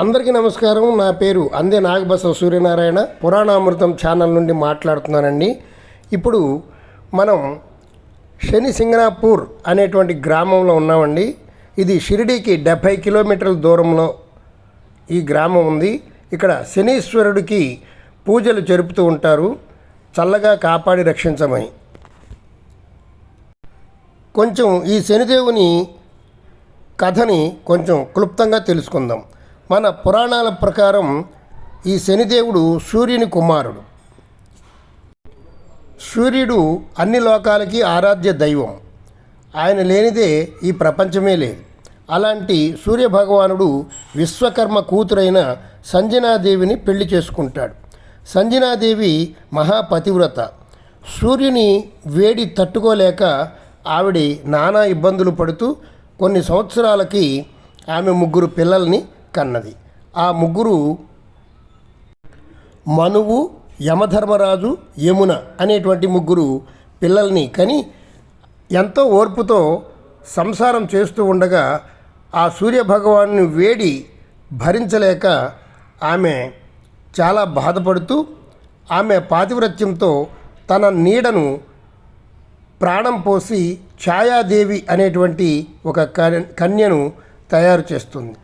అందరికీ నమస్కారం. నా పేరు అందే నాగబసవ సూర్యనారాయణ. పురాణామృతం ఛానల్ నుండి మాట్లాడుతున్నానండి. ఇప్పుడు మనం శని సింగనాపూర్ అనేటువంటి గ్రామంలో ఉన్నామండి. ఇది షిరిడీకి డెబ్భై కిలోమీటర్ల దూరంలో ఈ గ్రామం ఉంది. ఇక్కడ శనీశ్వరుడికి పూజలు జరుపుతూ ఉంటారు. చల్లగా కాపాడి రక్షించమని. కొంచెం ఈ శనిదేవుని కథని కొంచెం క్లుప్తంగా తెలుసుకుందాం. మన పురాణాల ప్రకారం ఈ శనిదేవుడు సూర్యుని కుమారుడు. సూర్యుడు అన్ని లోకాలకి ఆరాధ్య దైవం. ఆయన లేనిదే ఈ ప్రపంచమే లేదు. అలాంటి సూర్యభగవానుడు విశ్వకర్మ కూతురైన సంజనాదేవిని పెళ్ళి చేసుకుంటాడు. సంజనాదేవి మహాపతివ్రత. సూర్యుని వేడి తట్టుకోలేక ఆవిడ నానా ఇబ్బందులు పడుతూ కొన్ని సంవత్సరాలకి ఆమె ముగ్గురు పిల్లల్ని కన్నది. ఆ ముగ్గురు మనువు యమధర్మరాజు యమున అనేటువంటి ముగ్గురు పిల్లల్ని కని ఎంతో ఓర్పుతో సంసారం చేస్తూ ఉండగా ఆ సూర్యభగవాను వేడి భరించలేక ఆమె చాలా బాధపడుతూ ఆమె పాతివ్రత్యంతో తన నీడను ప్రాణం పోసి ఛాయాదేవి అనేటువంటి ఒక కన్యను తయారు చేస్తుంది.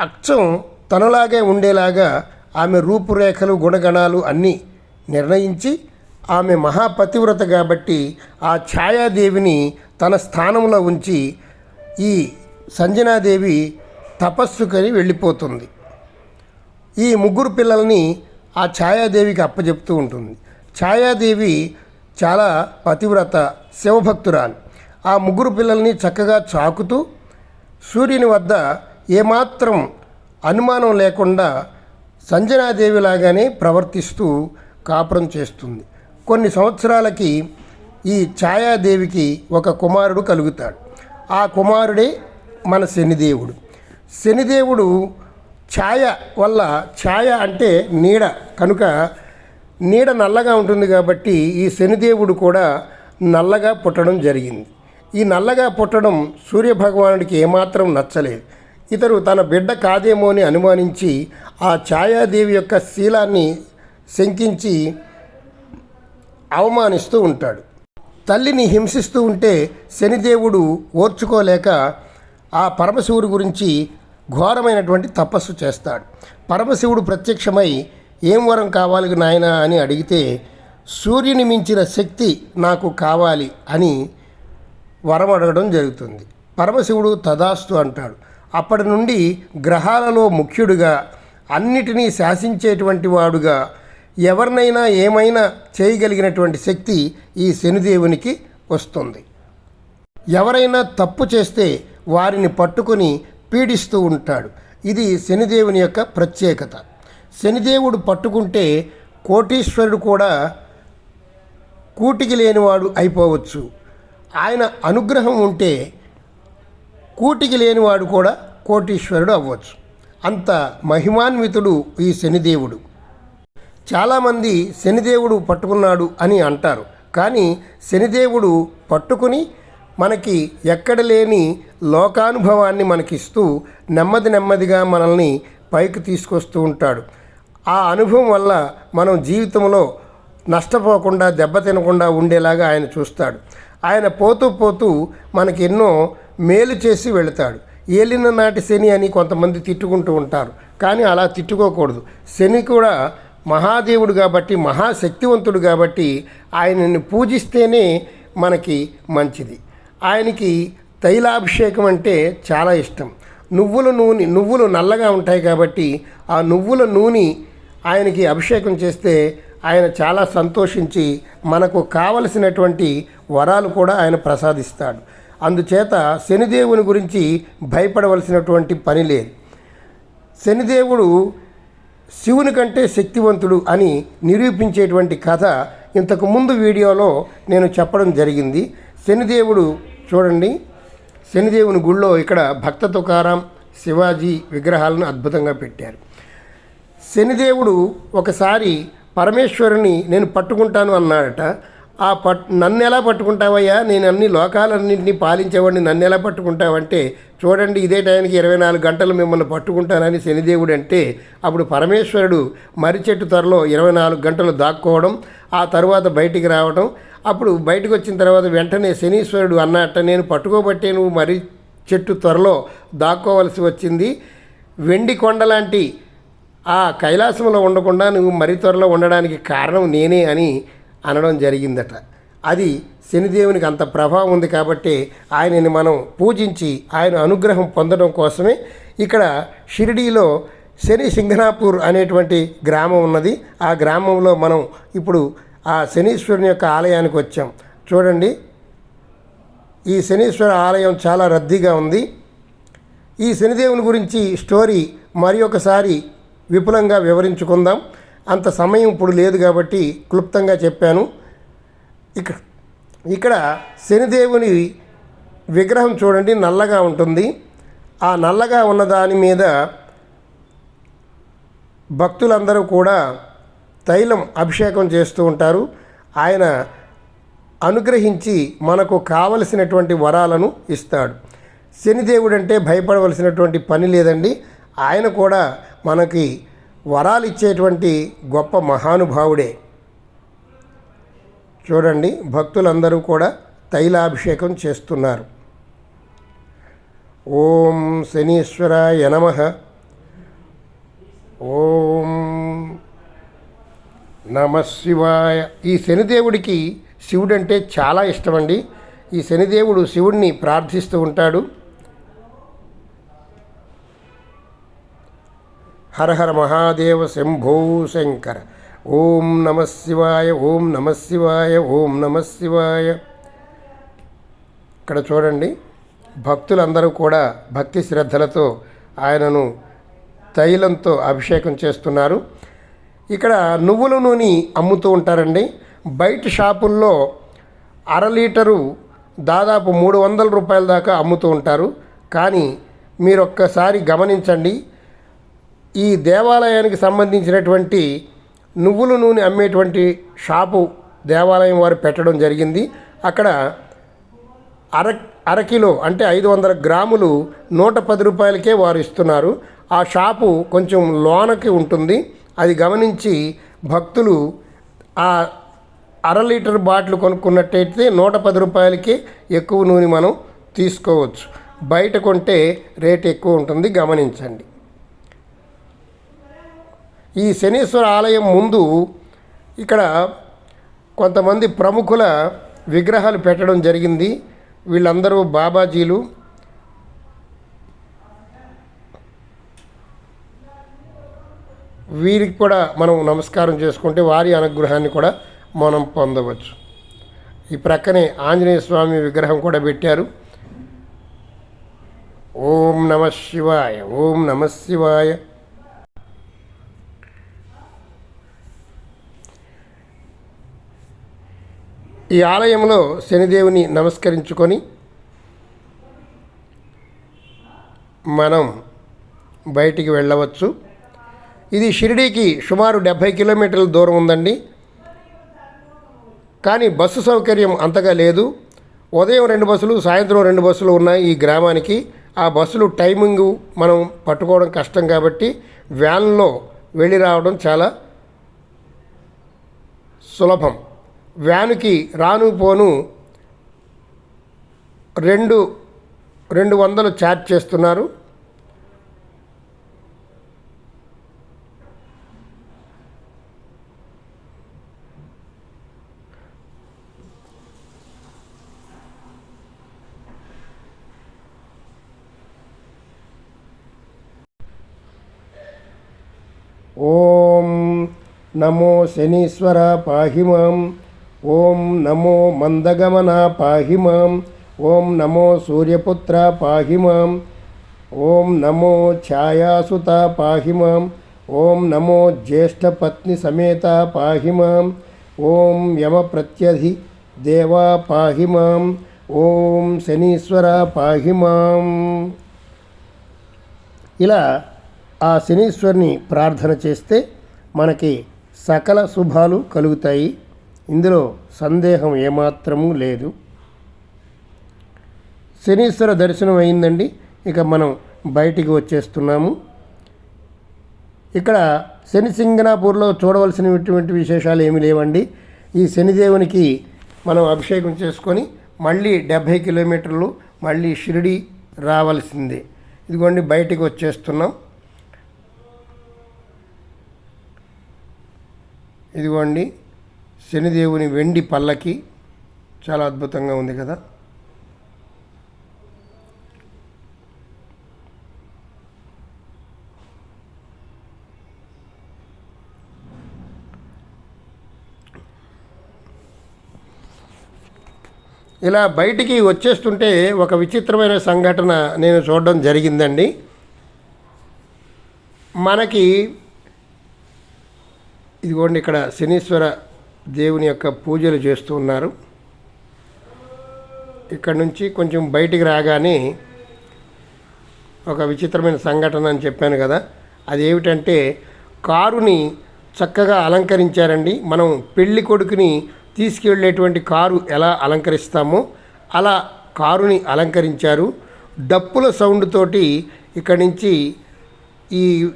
అచ్చం తనలాగే ఉండేలాగా ఆమె రూపురేఖలు గుణగణాలు అన్నీ నిర్ణయించి ఆమె మహాపతివ్రత కాబట్టి ఆ ఛాయాదేవిని తన స్థానంలో ఉంచి ఈ సంజనాదేవి తపస్సుకని వెళ్ళిపోతుంది. ఈ ముగ్గురు పిల్లల్ని ఆ ఛాయాదేవికి అప్పచెప్తూ ఉంటుంది. ఛాయాదేవి చాలా పతివ్రత శివభక్తురాలు. ఆ ముగ్గురు పిల్లల్ని చక్కగా చాకుతూ సూర్యుని వద్ద ఏమాత్రం అనుమానం లేకుండా సంజనాదేవి లాగానే ప్రవర్తిస్తూ కాపురం చేస్తుంది. కొన్ని సంవత్సరాలకి ఈ ఛాయాదేవికి ఒక కుమారుడు కలుగుతాడు. ఆ కుమారుడే మన శనిదేవుడు. శనిదేవుడు ఛాయ వల్ల ఛాయ అంటే నీడ. కనుక నీడ నల్లగా ఉంటుంది కాబట్టి ఈ శనిదేవుడు కూడా నల్లగా పుట్టడం జరిగింది. ఈ నల్లగా పుట్టడం సూర్యభగవానుడికి ఏమాత్రం నచ్చలేదు. ఇతరు తన బిడ్డ కాదేమో అని అనుమానించి ఆ ఛాయాదేవి యొక్క శీలాన్ని శంకించి అవమానిస్తూ ఉంటాడు. తల్లిని హింసిస్తూ ఉంటే శనిదేవుడు ఓర్చుకోలేక ఆ పరమశివుడి గురించి ఘోరమైనటువంటి తపస్సు చేస్తాడు. పరమశివుడు ప్రత్యక్షమై ఏం వరం కావాలి నాయనా అని అడిగితే సూర్యుని మించిన శక్తి నాకు కావాలి అని వరం అడగడం జరుగుతుంది. పరమశివుడు తదాస్తు అంటాడు. అప్పటి నుండి గ్రహాలలో ముఖ్యుడిగా అన్నిటినీ శాసించేటువంటి వాడుగా ఎవరినైనా ఏమైనా చేయగలిగినటువంటి శక్తి ఈ శనిదేవునికి వస్తుంది. ఎవరైనా తప్పు చేస్తే వారిని పట్టుకొని పీడిస్తూ ఉంటాడు. ఇది శనిదేవుని యొక్క ప్రత్యేకత. శనిదేవుడు పట్టుకుంటే కోటీశ్వరుడు కూడా కూటికి లేనివాడు అయిపోవచ్చు. ఆయన అనుగ్రహం ఉంటే కూటికి లేనివాడు కూడా కోటీశ్వరుడు అవ్వచ్చు. అంత మహిమాన్వితుడు ఈ శనిదేవుడు. చాలామంది శనిదేవుడు పట్టుకున్నాడు అని అంటారు. కానీ శనిదేవుడు పట్టుకుని మనకి ఎక్కడ లేని లోకానుభవాన్ని మనకిస్తూ నెమ్మది నెమ్మదిగా మనల్ని పైకి తీసుకొస్తూ ఉంటాడు. ఆ అనుభవం వల్ల మనం జీవితంలో నష్టపోకుండా దెబ్బతినకుండా ఉండేలాగా ఆయన చూస్తాడు. ఆయన పోతూ పోతూ మనకి ఎన్నో మేలు చేసి వెళతాడు. ఏలిన నాటి శని అని కొంతమంది తిట్టుకుంటూ ఉంటారు. కానీ అలా తిట్టుకోకూడదు. శని కూడా మహాదేవుడు కాబట్టి మహాశక్తివంతుడు కాబట్టి ఆయనని పూజిస్తేనే మనకి మంచిది. ఆయనకి తైలాభిషేకం అంటే చాలా ఇష్టం. నువ్వుల నూనె నువ్వులు నల్లగా ఉంటాయి కాబట్టి ఆ నువ్వుల నూనె ఆయనకి అభిషేకం చేస్తే ఆయన చాలా సంతోషించి మనకు కావలసినటువంటి వరాలు కూడా ఆయన ప్రసాదిస్తాడు. అందుచేత శనిదేవుని గురించి భయపడవలసినటువంటి పని లేదు. శనిదేవుడు శివుని కంటే శక్తివంతుడు అని నిరూపించేటువంటి కథ ఇంతకు ముందు వీడియోలో నేను చెప్పడం జరిగింది. శనిదేవుడు చూడండి. శనిదేవుని గుళ్ళో ఇక్కడ భక్త తుకారాం శివాజీ విగ్రహాలను అద్భుతంగా పెట్టారు. శనిదేవుడు ఒకసారి పరమేశ్వరుని నేను పట్టుకుంటాను అన్నాడట. ఆ పట్ నన్ను ఎలా పట్టుకుంటావయ్యా? నేను అన్ని లోకాలన్నింటినీ పాలించేవాడిని నన్ను ఎలా పట్టుకుంటావంటే చూడండి ఇదే టైంకి ఇరవై నాలుగు గంటలు మిమ్మల్ని పట్టుకుంటానని శనిదేవుడు అంటే అప్పుడు పరమేశ్వరుడు మర్రి చెట్టు త్వరలో ఇరవై నాలుగు గంటలు దాక్కోవడం ఆ తర్వాత బయటికి రావడం అప్పుడు బయటకు వచ్చిన తర్వాత వెంటనే శనీశ్వరుడు అన్నట్ట నేను పట్టుకోబట్టే నువ్వు మర్రి చెట్టు త్వరలో దాక్కోవలసి వచ్చింది. వెండి కొండ లాంటి ఆ కైలాసంలో ఉండకుండా నువ్వు మరి త్వరలో ఉండడానికి కారణం నేనే అని అనడం జరిగిందట. అది శనిదేవునికి అంత ప్రభావం ఉంది కాబట్టి ఆయనని మనం పూజించి ఆయన అనుగ్రహం పొందడం కోసమే ఇక్కడ షిరిడీలో శని సింగనాపూర్ అనేటువంటి గ్రామం ఉన్నది. ఆ గ్రామంలో మనం ఇప్పుడు ఆ శనీశ్వరుని యొక్క ఆలయానికి వచ్చాం. చూడండి. ఈ శనీశ్వర ఆలయం చాలా రద్దీగా ఉంది. ఈ శనిదేవుని గురించి స్టోరీ మరి ఒకసారి విపులంగా వివరించుకుందాం. అంత సమయం ఇప్పుడు లేదు కాబట్టి క్లుప్తంగా చెప్పాను. ఇక్కడ ఇక్కడ శనిదేవుని విగ్రహం చూడండి నల్లగా ఉంటుంది. ఆ నల్లగా ఉన్న దాని మీద భక్తులందరూ కూడా తైలం అభిషేకం చేస్తూ ఉంటారు. ఆయన అనుగ్రహించి మనకు కావలసినటువంటి వరాలను ఇస్తాడు. శనిదేవుడు అంటే భయపడవలసినటువంటి పని లేదండి. ఆయన కూడా మనకి వరాలు ఇచ్చేటువంటి గొప్ప మహానుభావుడే. చూడండి భక్తులందరూ కూడా తైలాభిషేకం చేస్తున్నారు. ఓం శనీశ్వరాయ నమ. ఓం నమ శివాయ. ఈ శనిదేవుడికి శివుడంటే చాలా ఇష్టమండి. ఈ శనిదేవుడు శివుడిని ప్రార్థిస్తూ ఉంటాడు. హర హర మహాదేవ శంభో శంకర. ఓం నమ శివాయ ఓం నమ శివాయ ఓం నమ శివాయ. ఇక్కడ చూడండి భక్తులందరూ కూడా భక్తి శ్రద్ధలతో ఆయనను తైలంతో అభిషేకం చేస్తున్నారు. ఇక్కడ నువ్వుల నూనె అమ్ముతూ ఉంటారండి. బయట షాపుల్లో అర లీటరు దాదాపు మూడు వందల రూపాయల దాకా అమ్ముతూ ఉంటారు. కానీ మీరు ఒక్కసారి గమనించండి ఈ దేవాలయానికి సంబంధించినటువంటి నువ్వుల నూనె అమ్మేటువంటి షాపు దేవాలయం వారు పెట్టడం జరిగింది. అక్కడ అర అరకిలో అంటే ఐదు వందల గ్రాములు నూట పది రూపాయలకే వారు ఇస్తున్నారు. ఆ షాపు కొంచెం లోనకి ఉంటుంది. అది గమనించి భక్తులు ఆ అర లీటర్ బాటిల్ కొనుక్కున్నట్టయితే నూట పది రూపాయలకి ఎక్కువ నూనె మనం తీసుకోవచ్చు. బయట కొంటే రేట్ ఎక్కువ ఉంటుంది. గమనించండి. ఈ శనీశ్వర ఆలయం ముందు ఇక్కడ కొంతమంది ప్రముఖుల విగ్రహాలు పెట్టడం జరిగింది. వీళ్ళందరూ బాబాజీలు. వీరికి కూడా మనం నమస్కారం చేసుకుంటే వారి అనుగ్రహాన్ని కూడా మనం పొందవచ్చు. ఈ ప్రక్కనే ఆంజనేయ స్వామి విగ్రహం కూడా పెట్టారు. ఓం నమ శివాయ ఓం నమ శివాయ. ఈ ఆలయంలో శనిదేవుని నమస్కరించుకొని మనం బయటికి వెళ్ళవచ్చు. ఇది షిరిడీకి సుమారు డెబ్భై కిలోమీటర్ల దూరం ఉందండి. కానీ బస్సు సౌకర్యం అంతగా లేదు. ఉదయం రెండు బస్సులు సాయంత్రం రెండు బస్సులు ఉన్నాయి ఈ గ్రామానికి. ఆ బస్సులు టైమింగ్ మనం పట్టుకోవడం కష్టం కాబట్టి వ్యాన్లో వెళ్ళి రావడం చాలా సులభం. వ్యానుకి రాను పోను రెండు రెండు వందలు ఛార్జ్ చేస్తున్నారు. ఓం నమో శనీశ్వర పాహి మాం ఓం నమో మందగమన పాహి మాం ఓం నమో సూర్యపుత్ర పాహి మాం ఓం నమో ఛాయాసుత పాహి మాం ఓం నమో జ్యేష్ఠపత్ని సమేత పాహి మాం ఓం యమ ప్రత్యధి దేవా పాహి మాం ఓం శనీశ్వర పాహి మాం. ఇలా ఆ శనీశ్వరిని ప్రార్థన చేస్తే మనకి సకల శుభాలు కలుగుతాయి. ఇందులో సందేహం ఏమాత్రము లేదు. శనీశ్వర దర్శనం అయిందండి. ఇక మనం బయటికి వచ్చేస్తున్నాము. ఇక్కడ శని సింగనాపూర్లో చూడవలసినటువంటి విశేషాలు ఏమి లేవండి. ఈ శనిదేవునికి మనం అభిషేకం చేసుకొని మళ్ళీ డెబ్భై కిలోమీటర్లు మళ్ళీ షిరిడి రావాల్సిందే. ఇదిగోండి బయటికి వచ్చేస్తున్నాం. ఇదిగోండి శనిదేవుని వెండి పల్లకి చాలా అద్భుతంగా ఉంది కదా. ఇలా బయటికి వచ్చేస్తుంటే ఒక విచిత్రమైన సంఘటన నేను చూడడం జరిగిందండి. మనకి ఇదిగోండి ఇక్కడ శనీశ్వర దేవుని యొక్క పూజలు చేస్తూ ఉన్నారు. ఇక్కడ నుంచి కొంచెం బయటికి రాగానే ఒక విచిత్రమైన సంఘటన అని చెప్పాను కదా. అది ఏమిటంటే కారుని చక్కగా అలంకరించారండి. మనం పెళ్ళి కొడుకుని తీసుకువెళ్ళేటువంటి కారు ఎలా అలంకరిస్తామో అలా కారుని అలంకరించారు. డప్పుల సౌండ్ తోటి ఇక్కడి నుంచి ఈ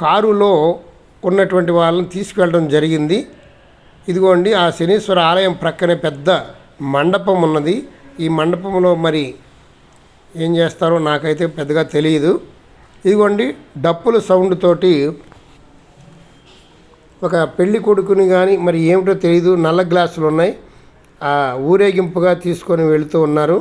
కారులో ఉన్నటువంటి వాళ్ళని తీసుకువెళ్ళడం జరిగింది. ఇదిగోండి ఆ శనీశ్వర ఆలయం ప్రక్కనే పెద్ద మండపం ఉన్నది. ఈ మండపంలో మరి ఏం చేస్తారో నాకైతే పెద్దగా తెలియదు ఇదిగోండి డప్పుల సౌండ్ తోటి ఒక పెళ్ళి కొడుకుని కానీ మరి ఏమిటో తెలియదు నల్ల గ్లాసులు ఉన్నాయి ఆ ఊరేగింపుగా తీసుకొని వెళుతూ ఉన్నారు.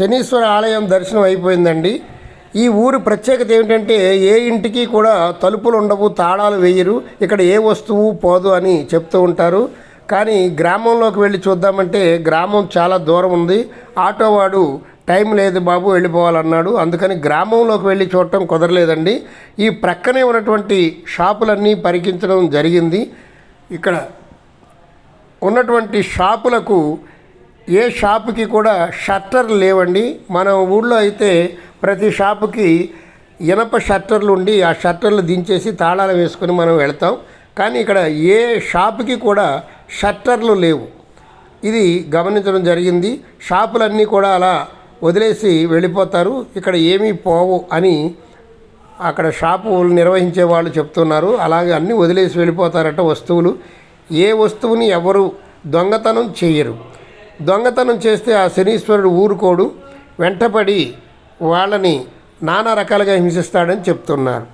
శనీశ్వర ఆలయం దర్శనం అయిపోయిందండి. ఈ ఊరు ప్రత్యేకత ఏమిటంటే ఏ ఇంటికి కూడా తలుపులు ఉండవు తాళాలు వేయరు ఇక్కడ ఏ వస్తువు పోదు అని చెప్తూ ఉంటారు. కానీ గ్రామంలోకి వెళ్ళి చూద్దామంటే గ్రామం చాలా దూరం ఉంది. ఆటోవాడు టైం లేదు బాబు వెళ్ళిపోవాలన్నాడు. అందుకని గ్రామంలోకి వెళ్ళి చూడటం కుదరలేదండి. ఈ ప్రక్కనే ఉన్నటువంటి షాపులన్నీ పరికించడం జరిగింది. ఇక్కడ ఉన్నటువంటి షాపులకు ఏ షాపుకి కూడా షట్టర్ లేవండి. మన ఊళ్ళో అయితే ప్రతి షాపుకి ఇనప షట్టర్లు ఉండి ఆ షట్టర్లు దించేసి తాళాలు వేసుకొని మనం వెళ్తాం. కానీ ఇక్కడ ఏ షాపుకి కూడా షట్టర్లు లేవు. ఇది గమనించడం జరిగింది. షాపులన్నీ కూడా అలా వదిలేసి వెళ్ళిపోతారు. ఇక్కడ ఏమీ పోవు అని అక్కడ షాపు నిర్వహించే వాళ్ళు చెప్తున్నారు. అలాగే అన్నీ వదిలేసి వెళ్ళిపోతారట వస్తువులు. ఏ వస్తువుని ఎవరు దొంగతనం చేయరు. దొంగతనం చేస్తే ఆ శనీశ్వరుడు ఊరుకోడు వెంటపడి వాళ్ళని నానా రకాలుగా హింసిస్తాడని చెప్తున్నారు.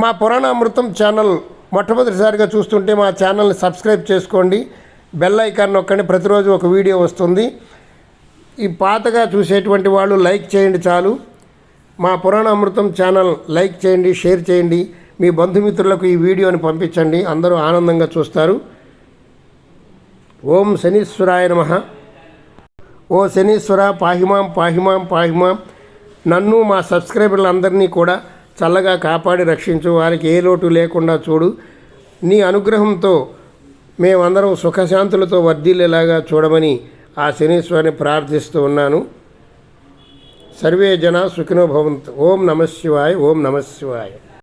మా పురాణామృతం ఛానల్ మొట్టమొదటిసారిగా చూస్తుంటే మా ఛానల్ని సబ్స్క్రైబ్ చేసుకోండి. బెల్ ఐకాన్ నొక్కండి. ప్రతిరోజు ఒక వీడియో వస్తుంది. ఈ పాతగా చూసేటువంటి వాళ్ళు లైక్ చేయండి చాలు. మా పురాణామృతం ఛానల్ లైక్ చేయండి షేర్ చేయండి. మీ బంధుమిత్రులకు ఈ వీడియోని పంపించండి. అందరూ ఆనందంగా చూస్తారు. ఓం శనీశ్వరాయ నమ. ఓ శనీశ్వర పాహిమాం పాహిమాం పాహిమాం. నన్ను మా సబ్స్క్రైబర్లందరినీ కూడా చల్లగా కాపాడి రక్షించు. వారికి ఏ లోటు లేకుండా చూడు. నీ అనుగ్రహంతో మేమందరం సుఖశాంతులతో వర్ధిల్లేలాగా చూడమని ఆ శనీశ్వరిని ప్రార్థిస్తూ ఉన్నాను. సర్వే జన సుఖినోభవంతు ఓం నమ శివాయ ఓం నమ శివాయ.